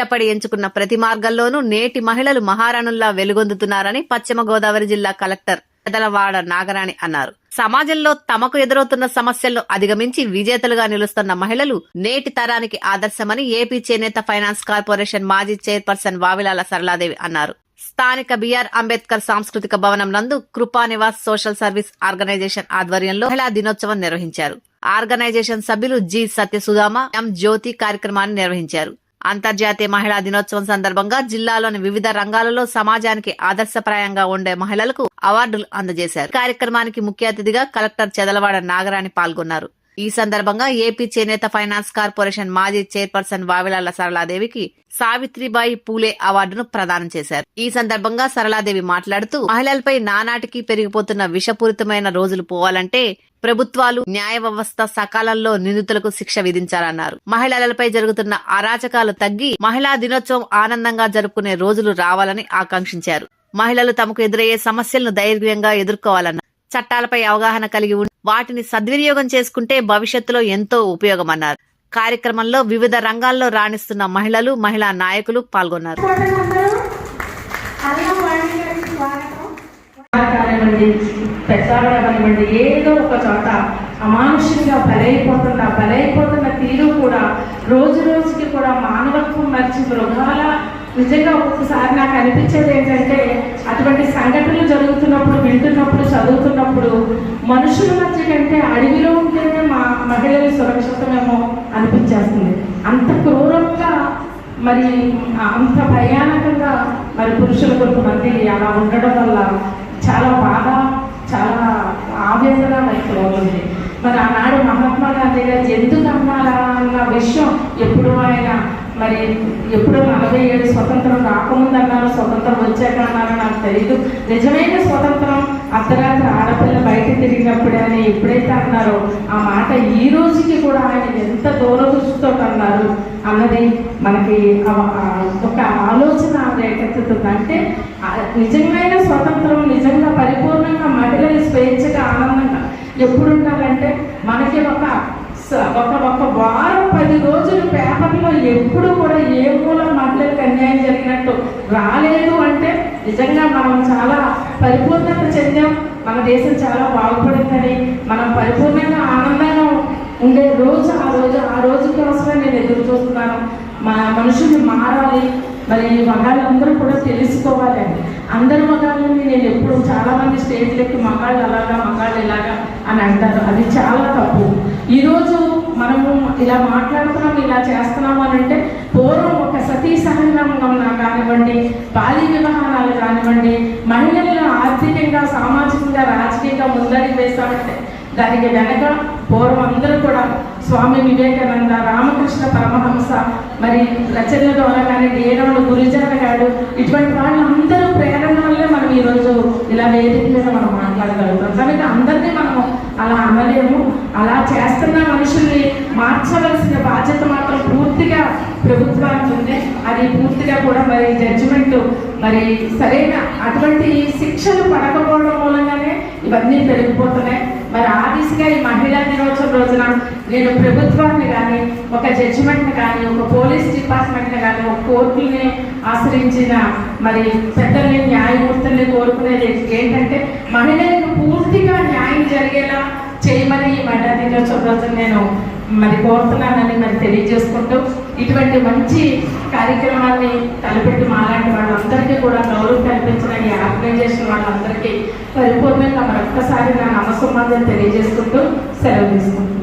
కష్టపడి ఎంచుకున్న ప్రతి మార్గంలోనూ నేటి మహిళలు మహారాణుల్లా వెలుగొందుతున్నారని పశ్చిమ గోదావరి జిల్లా కలెక్టర్ పెదలవాడ నాగరాణి అన్నారు. సమాజంలో తమకు ఎదురవుతున్న సమస్యలను అధిగమించి విజేతలుగా నిలుస్తున్న మహిళలు నేటి తరానికి ఆదర్శమని ఏపీ చేనేత ఫైనాన్స్ కార్పొరేషన్ మాజీ చైర్పర్సన్ వావిలాల సరళాదేవి అన్నారు. స్థానిక బిఆర్ అంబేద్కర్ సాంస్కృతిక భవనం నందు కృపా నివాస్ సోషల్ సర్వీస్ ఆర్గనైజేషన్ ఆధ్వర్యంలో మహిళా దినోత్సవం నిర్వహించారు. ఆర్గనైజేషన్ సభ్యులు జి సత్యసుధామ ఎం జ్యోతి కార్యక్రమాన్ని నిర్వహించారు. అంతర్జాతీయ మహిళా దినోత్సవం సందర్భంగా జిల్లాలోని వివిధ రంగాలలో సమాజానికి ఆదర్శప్రాయంగా ఉండే మహిళలకు అవార్డులు అందజేశారు. కార్యక్రమానికి ముఖ్య అతిథిగా కలెక్టర్ చెదలవాడ నాగరాణి పాల్గొన్నారు. ఈ సందర్భంగా ఏపీ చేనేత ఫైనాన్స్ కార్పొరేషన్ మాజీ చైర్పర్సన్ వావిలాల సరళాదేవికి సావిత్రిబాయి పూలే అవార్డును ప్రదానం చేశారు. ఈ సందర్భంగా సరళాదేవి మాట్లాడుతూ మహిళలపై నానాటికి పెరిగిపోతున్న విషపూరితమైన రోజులు పోవాలంటే ప్రభుత్వాలు న్యాయ వ్యవస్థ సకాలంలో నిందితులకు శిక్ష విధించాలన్నారు. మహిళలపై జరుగుతున్న అరాచకాలు తగ్గి మహిళా దినోత్సవం ఆనందంగా జరుపుకునే రోజులు రావాలని ఆకాంక్షించారు. మహిళలు తమకు ఎదురయ్యే సమస్యలను ధైర్యంగా ఎదుర్కోవాలన్నారు. చట్టాలపై అవగాహన కలిగి ఉండి వాటిని సద్వినియోగం చేసుకుంటే భవిష్యత్తులో ఎంతో ఉపయోగమన్నారు. కార్యక్రమంలో వివిధ రంగాల్లో రాణిస్తున్న మహిళలు మహిళా నాయకులు పాల్గొన్నారు. ఏదో ఒక చోట అమానుషంగా బలైపోతున్న బలైపోతున్న తీరు కూడా రోజు రోజుకి కూడా మానవత్వం మర్చి మృగాల నిజంగా ఒక్కసారి నాకు అనిపించేది ఏంటంటే అటువంటి సంఘటనలు వింటున్నప్పుడు చదువుతున్నప్పుడు మనుషుల మధ్య కంటే అడవిలో ఉంటేనే మా మహిళలు సురక్షితమేమో అనిపించేస్తుంది. అంత క్రూరంగా మరి అంత భయానకంగా మరి పురుషుల కొంతమంది అలా ఉండడం వల్ల విషయం ఎప్పుడు ఆయన మరి ఎప్పుడు నలభై ఏడు స్వతంత్రం రాకముందు అన్నారు స్వతంత్రం వచ్చాక అన్నారో నాకు తెలియదు నిజమైన స్వతంత్రం అర్ధరాత్రి ఆడపిల్ల బయట తిరిగినప్పుడే అని ఎప్పుడైతే అన్నారో ఆ మాట ఈ రోజుకి కూడా ఆయన ఎంత దూరదృష్టితో అన్నారు అన్నది మనకి ఒక ఆలోచన రేకెత్తుతుంది అంటే నిజమైన స్వతంత్రం నిజంగా పరిపూర్ణంగా మహిళలు స్వేచ్ఛగా ఆనందంగా ఎప్పుడు ఉండాలంటే మనకి ఒక ఒక ఒక వారం పది రోజులు పేపర్లో ఎప్పుడు కూడా ఏ మూల మహిళలకు అన్యాయం జరిగినట్టు రాలేదు అంటే నిజంగా మనం చాలా పరిపూర్ణత చెందాం. మన దేశం చాలా బాగుపడిందని మనం పరిపూర్ణంగా ఆనందంగా ఉండే రోజు ఆ రోజు ఆ రోజు కోసమే నేను ఎదురు చూస్తున్నాను. మా మనుషులు మారాలి మరి మగాళ్ళందరూ కూడా తెలుసుకోవాలండి. అందరి మగాళ్ళని నేను ఎప్పుడు చాలామంది స్టేట్లకి మగాళ్ళు అలాగా మగాళ్ళు ఇలాగా అని అంటారు. అది చాలా తప్పు. ఈరోజు మనము ఇలా మాట్లాడుతున్నాం ఇలా చేస్తున్నాం అని అంటే పూర్వం ఒక సతీ సహనంగం కానివ్వండి బాల్య వివాహాలు కానివ్వండి మహిళలను ఆర్థికంగా సామాజికంగా రాజకీయంగా ముందడి వేస్తామంటే దానికి వెనక పూర్వం అందరూ కూడా స్వామి వివేకానంద రామకృష్ణ పరమహంస మరి రచనల ద్వారా కానీ డేరాడు గురిజాల గారు ఇటువంటి వాళ్ళందరూ ప్రేరణ వల్లే మనం ఈరోజు ఇలా వేదిక మీద మనం మాట్లాడగలుగుతాం. కనుక అందరినీ మనము అలా అనలేము. అలా చేస్తున్న మనుషుల్ని మార్చవలసిన బాధ్యత మాత్రం పూర్తిగా ప్రభుత్వానికి ఉంది. అది పూర్తిగా కూడా మరి జడ్జిమెంట్ మరి సరైన అటువంటి శిక్షలు పడకపోవడం మూలంగానే ఇవన్నీ పెరిగిపోతున్నాయి. మరి ఆ దిశగా ఈ మహిళా దినోత్సవం రోజున నేను ప్రభుత్వాన్ని కానీ ఒక జడ్జిమెంట్ని కానీ ఒక పోలీస్ డిపార్ట్మెంట్ని కానీ ఒక కోర్టుని ఆశ్రయించిన మరి పెద్దల్ని న్యాయమూర్తుల్ని కోరుకునేది ఏంటంటే మహిళలకు పూర్తిగా న్యాయం జరిగేలా చేయమని ఈ మహిళా దినోత్సవం రోజున నేను మరి కోరుతున్నానని మరి తెలియజేసుకుంటూ ఇటువంటి మంచి కార్యక్రమాన్ని తలపెట్టి మాలాంటి వాళ్ళందరికీ కూడా గౌరవం కల్పించిన ఈ ఆర్గనైజేషన్ వాళ్ళందరికీ పరిపూర్ణంగా మరొక్కసారి నా నమస్కారం తెలియజేసుకుంటూ సెలవు తీసుకుంటున్నాను.